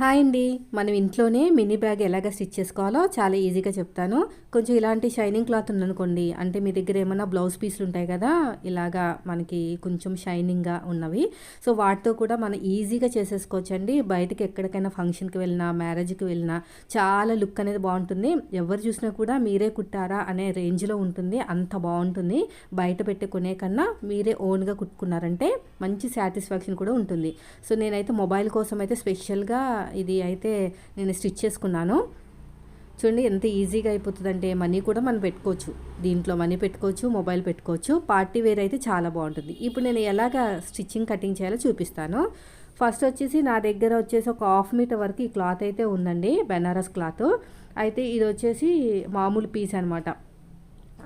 Hi అండి. మనం ఇంట్లోనే మినీ బ్యాగ్ ఎలాగ స్టిచ్ చేసుకోవాలో చాలా ఈజీగా చెప్తాను. కొంచెం ఇలాంటి షైనింగ్ క్లాత్ ఉందనుకోండి అంటే మీ దగ్గర ఏమైనా బ్లౌజ్ పీసులు ఉంటాయి కదా ఇలాగా మనకి కొంచెం షైనింగ్గా ఉన్నవి. సో వాటితో కూడా మనం ఈజీగా చేసేసుకోవచ్చండి. బయటకి ఎక్కడికైనా ఫంక్షన్కి వెళ్ళినా మ్యారేజ్కి వెళ్ళినా చాలా లుక్ అనేది బాగుంటుంది. ఎవరు చూసినా కూడా మీరే కుట్టారా అనే రేంజ్లో ఉంటుంది. అంత బాగుంటుంది. బయట పెట్టుకునే కన్నా మీరే ఓన్గా కుట్టుకున్నారంటే మంచి సాటిస్ఫాక్షన్ కూడా ఉంటుంది. సో నేనైతే మొబైల్ కోసం అయితే స్పెషల్గా ఇది అయితే నేను స్టిచ్ చేసుకున్నాను. చూడండి ఎంత ఈజీగా అయిపోతుందంటే మనీ కూడా మనం పెట్టుకోవచ్చు. దీంట్లో మనీ పెట్టుకోవచ్చు మొబైల్ పెట్టుకోవచ్చు. పార్టీ వేర్ అయితే చాలా బాగుంటుంది. ఇప్పుడు నేను ఎలాగ స్టిచ్చింగ్ కటింగ్ చేయాలో చూపిస్తాను. ఫస్ట్ వచ్చేసి నా దగ్గర వచ్చేసి ఒక హాఫ్ మీటర్ వరకు ఈ క్లాత్ అయితే ఉందండి బెనారస్ క్లాత్. అయితే ఇది వచ్చేసి మామూలు పీస్ అనమాట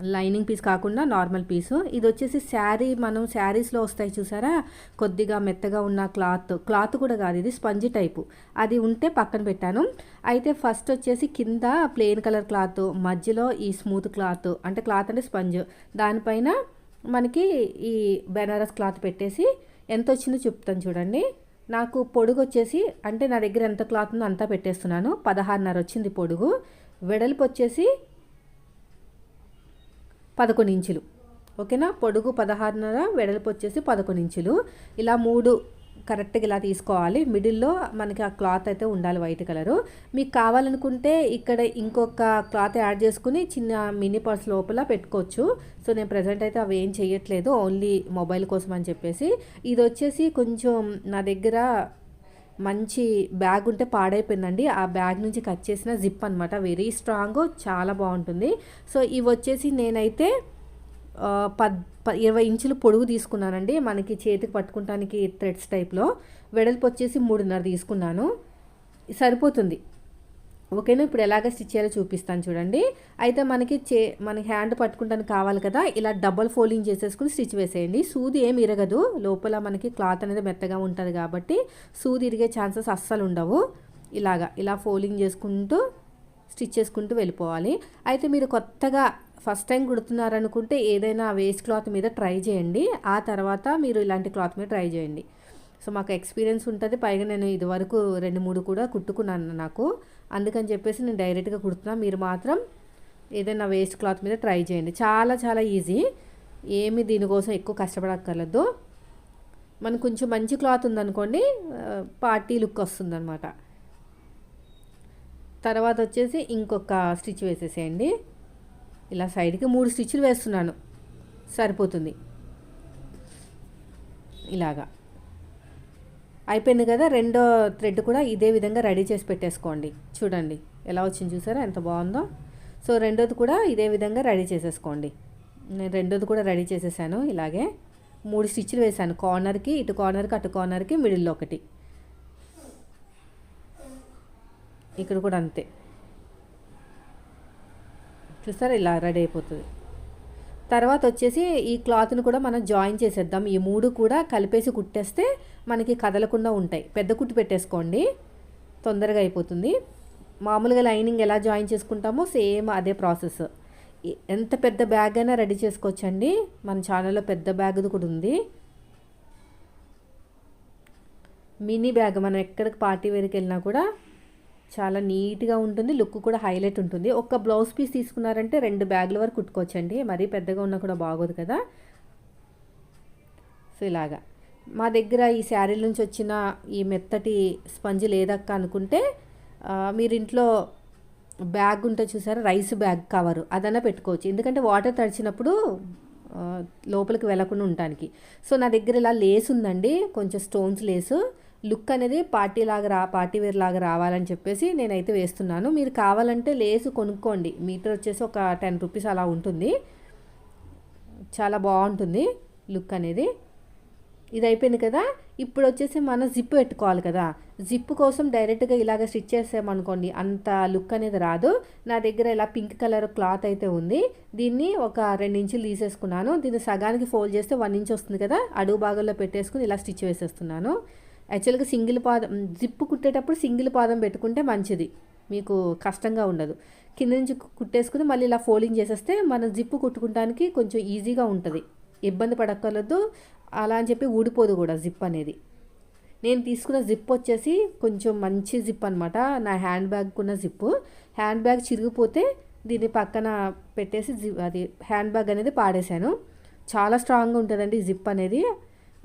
లైనింగ్ పీస్ కాకుండా నార్మల్ పీసు. ఇది వచ్చేసి శారీ మనం శారీస్లో వస్తాయి చూసారా? కొద్దిగా మెత్తగా ఉన్న క్లాత్. క్లాత్ కూడా కాదు ఇది స్పంజి టైపు. అది ఉంటే పక్కన పెట్టాను. అయితే ఫస్ట్ వచ్చేసి కింద ప్లెయిన్ కలర్ క్లాత్ మధ్యలో ఈ స్మూత్ క్లాత్ అంటే క్లాత్ అంటే స్పంజ్. దానిపైన మనకి ఈ బెనారస్ క్లాత్ పెట్టేసి ఎంత వచ్చిందో చెప్తాను చూడండి. నాకు పొడుగు వచ్చేసి అంటే నా దగ్గర ఎంత క్లాత్ ఉందో అంతా పెట్టేస్తున్నాను. పదహారున్నర వచ్చింది పొడుగు. వెడల్పు వచ్చేసి పదకొండు ఇంచులు. ఓకేనా? పొడుగు పదహారున్నర వెడల్పు వచ్చేసి పదకొండు ఇంచులు. ఇలా మూడు కరెక్ట్గా ఇలా తీసుకోవాలి. మిడిల్లో మనకి ఆ క్లాత్ అయితే ఉండాలి వైట్ కలరు. మీకు కావాలనుకుంటే ఇక్కడ ఇంకొక క్లాత్ యాడ్ చేసుకుని చిన్న మినీ పర్స్ లోపల పెట్టుకోవచ్చు. సో నేను ప్రజెంట్ అయితే అవి ఏం చేయట్లేదు. ఓన్లీ మొబైల్ కోసం అని చెప్పేసి. ఇది వచ్చేసి కొంచెం నా దగ్గర మంచి బ్యాగ్ ఉంటే పాడైపోయిందండి. ఆ బ్యాగ్ నుంచి కట్ చేసిన జిప్ అనమాట వెరీ స్ట్రాంగ్ చాలా బాగుంటుంది. సో ఇవి వచ్చేసి నేనైతే పద్ ఇరవై ఇంచులు పొడుగు తీసుకున్నానండి. మనకి చేతికి పట్టుకుంటానికి థ్రెడ్స్ టైప్లో. వెడల్పు వచ్చేసి మూడున్నర తీసుకున్నాను. సరిపోతుంది. ఓకేనా? ఇప్పుడు ఎలాగ స్టిచ్ చేయాలో చూపిస్తాను చూడండి. అయితే మనకి చే మనకి హ్యాండ్ పట్టుకుంటానికి కావాలి కదా ఇలా డబల్ ఫోల్డింగ్ చేసేసుకుని స్టిచ్ వేసేయండి. సూది ఏమి ఇరగదు. లోపల మనకి క్లాత్ అనేది మెత్తగా ఉంటుంది కాబట్టి సూది ఇరిగే ఛాన్సెస్ అస్సలు ఉండవు. ఇలాగా ఇలా ఫోల్డింగ్ చేసుకుంటూ స్టిచ్ చేసుకుంటూ వెళ్ళిపోవాలి. అయితే మీరు కొత్తగా ఫస్ట్ టైం కుడుతున్నారనుకుంటే ఏదైనా వేస్ట్ క్లాత్ మీద ట్రై చేయండి. ఆ తర్వాత మీరు ఇలాంటి క్లాత్ మీద ట్రై చేయండి. సో మాకు ఎక్స్పీరియన్స్ ఉంటుంది. పైగా నేను ఇదివరకు రెండు మూడు కూడా కుట్టుకున్నాను నాకు. అందుకని చెప్పేసి నేను డైరెక్ట్గా కుడుతున్నా. మీరు మాత్రం ఏదైనా వేస్ట్ క్లాత్ మీద ట్రై చేయండి. చాలా చాలా ఈజీ. ఏమి దీనికోసం ఎక్కువ కష్టపడక్కర్లేదు. మనకు కొంచెం మంచి క్లాత్ ఉందనుకోండి పార్టీ లుక్ వస్తుందన్నమాట. తర్వాత వచ్చేసి ఇంకొక స్టిచ్ వేసేసేయండి. ఇలా సైడ్కి మూడు స్టిచ్లు వేస్తున్నాను. సరిపోతుంది. ఇలాగా. అయిపోయింది కదా రెండో థ్రెడ్ కూడా ఇదే విధంగా రెడీ చేసి పెట్టేసుకోండి. చూడండి ఎలా వచ్చింది చూసారా? ఎంత బాగుందో. సో రెండోది కూడా ఇదే విధంగా రెడీ చేసేసుకోండి. నేను రెండోది కూడా రెడీ చేసేసాను ఇలాగే. మూడు స్టిచ్లు వేసాను కార్నర్కి ఇటు కార్నర్కి అటు కార్నర్కి మిడిల్లో ఒకటి. ఇక్కడ కూడా అంతే. చూస్తారా ఇలా రెడీ అయిపోతుంది. తర్వాత వచ్చేసి ఈ క్లాత్ని కూడా మనం జాయిన్ చేసేద్దాం. ఈ మూడు కూడా కలిపేసి కుట్టేస్తే మనకి కదలకుండా ఉంటాయి. పెద్ద కుట్టు పెట్టేసుకోండి. తొందరగా అయిపోతుంది. మామూలుగా లైనింగ్ ఎలా జాయిన్ చేసుకుంటామో సేమ్ అదే ప్రాసెస్. ఎంత పెద్ద బ్యాగ్ అయినా రెడీ చేసుకోవచ్చండి. మన ఛానల్లో పెద్ద బ్యాగ్ది కూడా ఉంది. మినీ బ్యాగ్ మనం ఎక్కడికి పార్టీ వేర్కి వెళ్ళినా కూడా చాలా నీట్గా ఉంటుంది లుక్ కూడా హైలైట్ ఉంటుంది. ఒక బ్లౌజ్ పీస్ తీసుకున్నారంటే రెండు బ్యాగుల వరకు కుట్టుకోవచ్చండి. మరీ పెద్దగా ఉన్నా కూడా బాగోదు కదా. సో ఇలాగా. మా దగ్గర ఈ శారీల నుంచి వచ్చిన ఈ మెత్తటి స్పంజ్ లేదక్క అనుకుంటే మీరు ఇంట్లో బ్యాగ్ ఉంటే చూసారా రైస్ బ్యాగ్ కవరు అదన్నా పెట్టుకోవచ్చు. ఎందుకంటే వాటర్ తడిచినప్పుడు లోపలికి వెళ్ళకుండా ఉండటానికి. సో నా దగ్గర ఇలా లేస్ ఉందండి. కొంచెం స్టోన్స్ లేసు. లుక్ అనేది పార్టీ లాగా రా పార్టీ వేర్ లాగా రావాలని చెప్పేసి నేనైతే వేస్తున్నాను. మీరు కావాలంటే లేసు కొనుక్కోండి. మీటర్ వచ్చేసి ఒక టెన్ రూపీస్ అలా ఉంటుంది. చాలా బాగుంటుంది లుక్ అనేది. ఇది అయిపోయింది కదా. ఇప్పుడు వచ్చేసి మనం జిప్ పెట్టుకోవాలి కదా. జిప్ కోసం డైరెక్ట్గా ఇలాగ స్టిచ్ చేసామనుకోండి అంత లుక్ అనేది రాదు. నా దగ్గర ఇలా పింక్ కలర్ క్లాత్ అయితే ఉంది. దీన్ని ఒక రెండు ఇంచులు తీసేసుకున్నాను. దీన్ని సగానికి ఫోల్డ్ చేస్తే వన్ ఇంచ్ వస్తుంది కదా. అడుగు భాగంలో పెట్టేసుకుని ఇలా స్టిచ్ వేసేస్తున్నాను. యాక్చువల్గా సింగిల్ పాదం జిప్పు కుట్టేటప్పుడు సింగిల్ పాదం పెట్టుకుంటే మంచిది. మీకు కష్టంగా ఉండదు. కింద నుంచి కుట్టేసుకుని మళ్ళీ ఇలా ఫోల్డింగ్ చేసేస్తే మన జిప్పు కుట్టుకుంటానికి కొంచెం ఈజీగా ఉంటుంది. ఇబ్బంది పడక్కర్లేదు. అలా అని చెప్పి ఊడిపోదు కూడా జిప్ అనేది. నేను తీసుకున్న జిప్ వచ్చేసి కొంచెం మంచి జిప్ అనమాట నా హ్యాండ్ బ్యాగ్కున్న జిప్పు. హ్యాండ్ బ్యాగ్ చిరిగిపోతే దీన్ని పక్కన పెట్టేసి జిప్ అది హ్యాండ్ బ్యాగ్ అనేది పాడేశాను. చాలా స్ట్రాంగ్గా ఉంటుందండి ఈ జిప్ అనేది.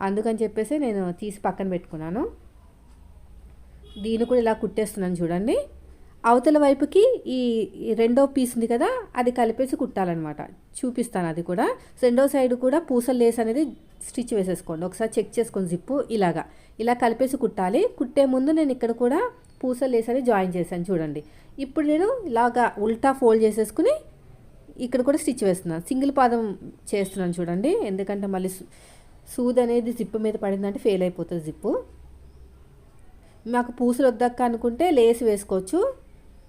అందుకని చెప్పేసి నేను తీసి పక్కన పెట్టుకున్నాను. దీన్ని కూడా ఇలా కుట్టేస్తున్నాను చూడండి. అవతల వైపుకి ఈ రెండో పీస్ ఉంది కదా అది కలిపేసి కుట్టాలన్నమాట. చూపిస్తాను అది కూడా. రెండో సైడ్ కూడా పూసల లేస్ అనేది స్టిచ్ వేసేసుకోండి. ఒకసారి చెక్ చేసుకొని జిప్పు ఇలాగా. ఇలా కలిపేసి కుట్టాలి. కుట్టే ముందు నేను ఇక్కడ కూడా పూసలు లేస్ అనేది జాయిన్ చేశాను చూడండి. ఇప్పుడు నేను ఇలాగా ఉల్టా ఫోల్డ్ చేసేసుకుని ఇక్కడ కూడా స్టిచ్ వేస్తున్నాను. సింగిల్ పాదం చేస్తున్నాను చూడండి. ఎందుకంటే మళ్ళీ సూది అనేది జిప్పు మీద పడిందంటే ఫెయిల్ అయిపోతుంది జిప్పు మాకు పూసలు వద్దక్క అనుకుంటే లేస్ వేసుకోవచ్చు.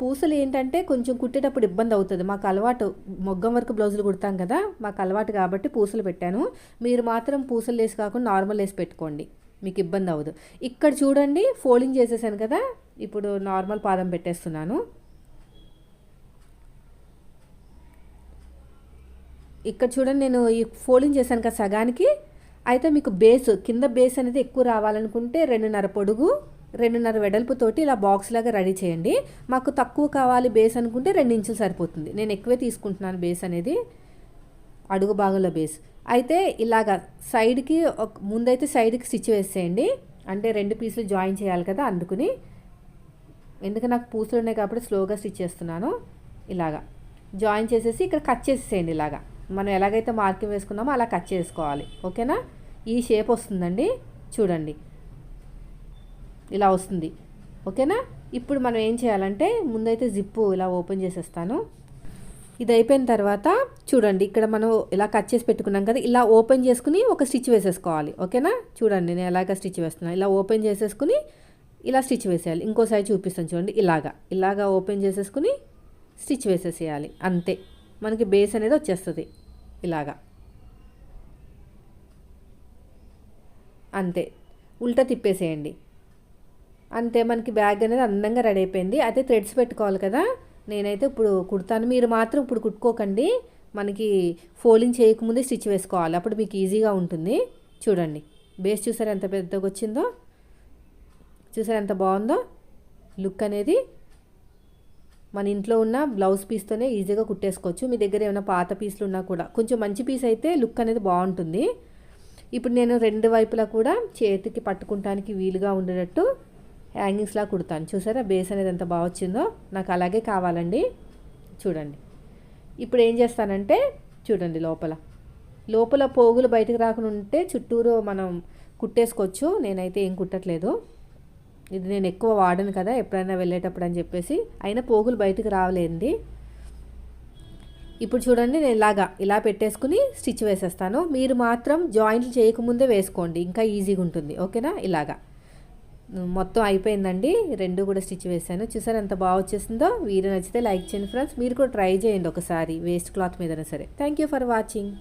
పూసలు ఏంటంటే కొంచెం కుట్టేటప్పుడు ఇబ్బంది అవుతుంది. మాకు అలవాటు మొగ్గం వరకు బ్లౌజులు కుడతాం కదా మాకు అలవాటు కాబట్టి పూసలు పెట్టాను. మీరు మాత్రం పూసలు లేసి కాకుండా నార్మల్ లేసి పెట్టుకోండి. మీకు ఇబ్బంది అవ్వదు. ఇక్కడ చూడండి ఫోల్డింగ్ చేసేసాను కదా ఇప్పుడు నార్మల్ పాదం పెట్టేస్తున్నాను. ఇక్కడ చూడండి నేను ఈ ఫోల్డింగ్ చేశాను కదా సగానికి. అయితే మీకు బేస్ కింద బేస్ అనేది ఎక్కువ రావాలనుకుంటే రెండున్నర పొడుగు రెండున్నర వెడల్పుతోటి ఇలా బాక్స్ లాగా రెడీ చేయండి. మాకు తక్కువ కావాలి బేస్ అనుకుంటే రెండు ఇంచులు సరిపోతుంది. నేను ఎక్కువే తీసుకుంటున్నాను బేస్ అనేది అడుగు భాగంలో బేస్ అయితే ఇలాగా సైడ్కి ఒక ముందైతే సైడ్కి స్టిచ్ వేసేయండి. అంటే రెండు పీసులు జాయిన్ చేయాలి కదా అందుకుని. ఎందుకు నాకు పూసలు ఉన్నాయి కాబట్టి స్లోగా స్టిచ్ చేస్తున్నాను. ఇలాగా. జాయిన్ చేసేసి ఇక్కడ కట్ చేసేసేయండి ఇలాగా. మనం ఎలాగైతే మార్కింగ్ వేసుకున్నామో అలా కట్ చేసుకోవాలి. ఓకేనా? ఈ షేప్ వస్తుందండి. చూడండి. ఇలా వస్తుంది. ఓకేనా? ఇప్పుడు మనం ఏం చేయాలంటే ముందైతే జిప్పు ఇలా ఓపెన్ చేసేస్తాను. ఇది అయిపోయిన తర్వాత చూడండి ఇక్కడ మనం ఇలా కట్ చేసి పెట్టుకున్నాం కదా ఇలా ఓపెన్ చేసుకుని ఒక స్టిచ్ వేసేసుకోవాలి. ఓకేనా? చూడండి నేను ఎలాగ స్టిచ్ వేస్తున్నాను. ఇలా ఓపెన్ చేసేసుకుని ఇలా స్టిచ్ వేసేయాలి. ఇంకోసారి చూపిస్తాను చూడండి ఇలాగా. ఇలాగా ఓపెన్ చేసేసుకుని స్టిచ్ వేసేసేయాలి. అంతే. మనకి బేస్ అనేది వచ్చేస్తుంది. ఇలాగా. అంతే. ఉల్టా తిప్పేసేయండి. అంతే మనకి బ్యాగ్ అనేది అందంగా రెడీ అయిపోయింది. అయితే థ్రెడ్స్ పెట్టుకోవాలి కదా. నేనైతే ఇప్పుడు కుడతాను. మీరు మాత్రం ఇప్పుడు కుట్టుకోకండి. మనకి ఫోల్డింగ్ చేయకముందే స్టిచ్ వేసుకోవాలి. అప్పుడు మీకు ఈజీగా ఉంటుంది. చూడండి. బేస్ చూసారు ఎంత పెద్దగా వచ్చిందో? చూసారు ఎంత బాగుందో? లుక్ అనేది మన ఇంట్లో ఉన్న బ్లౌజ్ పీస్తోనే ఈజీగా కుట్టేసుకోవచ్చు. మీ దగ్గర ఏమైనా పాత పీసులు ఉన్నా కూడా. కొంచెం మంచి పీస్ అయితే లుక్ అనేది బాగుంటుంది. ఇప్పుడు నేను రెండు వైపులా కూడా చేతికి పట్టుకుంటానికి వీలుగా ఉండేటట్టు హ్యాంగింగ్స్లా కుడతాను. చూసారా? బేస్ అనేది ఎంత బాగా వచ్చిందో? నాకు అలాగే కావాలండి. చూడండి. ఇప్పుడు ఏం చేస్తానంటే చూడండి లోపల. లోపల పోగులు బయటకు రాకుండా ఉంటే చుట్టూరు మనం కుట్టేసుకోవచ్చు. నేనైతే ఏం కుట్టట్లేదు. ఇది నేను ఎక్కువ వాడను కదా ఎప్పుడైనా వెళ్ళేటప్పుడు అని చెప్పేసి. అయినా పోగులు బయటకు రావలేంది ఇప్పుడు చూడండి నేను ఇలాగా ఇలా పెట్టేసుకుని స్టిచ్ వేసేస్తాను. మీరు మాత్రం జాయింట్లు చేయకముందే వేసుకోండి. ఇంకా ఈజీగా ఉంటుంది. ఓకేనా? ఇలాగా. మొత్తం అయిపోయిందండి. రెండు కూడా స్టిచ్ వేసాను. చూసారు ఎంత బాగా వచ్చేసిందో? వీడియో నచ్చితే లైక్ చేయండి ఫ్రెండ్స్. మీరు కూడా ట్రై చేయండి ఒకసారి. వేస్ట్ క్లాత్ మీదైనా సరే. Thank you for watching.